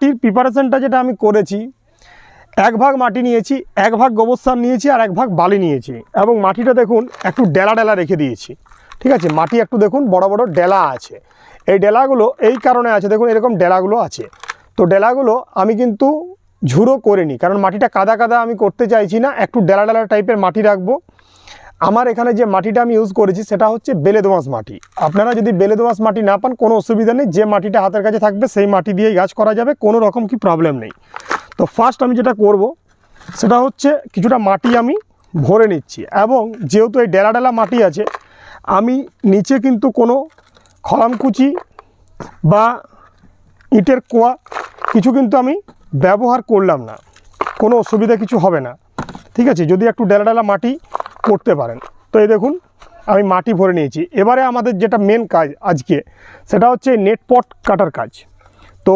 মাটির প্রিপারেশনটা যেটা আমি করেছি, এক ভাগ মাটি নিয়েছি, এক ভাগ গোবর সার নিয়েছি আর এক ভাগ বালি নিয়েছি এবং মাটিটা দেখুন একটু ডেলা ডেলা রেখে দিয়েছি, ঠিক আছে? মাটি একটু দেখুন বড় বড় ডেলা আছে। এই ডেলাগুলো এই কারণে আছে, দেখুন এরকম ডেলাগুলো আছে। তো ডেলাগুলো আমি কিন্তু ঝুড়ো করিনি, কারণ মাটিটা কাদা কাদা আমি করতে চাইছি না, একটু ডেলা ডেলা টাইপের মাটি রাখব। আমার এখানে যে মাটিটা আমি ইউজ করেছি, সেটা হচ্ছে বেলে দোঁয়াশ মাটি। আপনারা যদি বেলে দোঁয়াশ মাটি না পান, কোনো অসুবিধা নেই। যে মাটিটা হাতের কাছে থাকবে, সেই মাটি দিয়েই গাছ করা যাবে, কোনো রকম কি প্রবলেম নেই। তো ফার্স্ট আমি যেটা করব, সেটা হচ্ছে কিছুটা মাটি আমি ভরে নিচ্ছি এবং যেহেতু এই ডেলা ডেলা মাটি আছে, আমি নিচে কিন্তু কোনো খড়ামকুচি বা ইটের কোয়া কিছু কিন্তু আমি ব্যবহার করলাম না। কোনো অসুবিধা কিছু হবে না। ঠিক আছে? যদি একটু ডেলা ডেলা মাটি করতে পারেন। তো এই দেখুন, আমি মাটি ভরে নিয়েছি। এবারে আমাদের যেটা মেন কাজ আজকে, সেটা হচ্ছে নেট পট কাটার কাজ। তো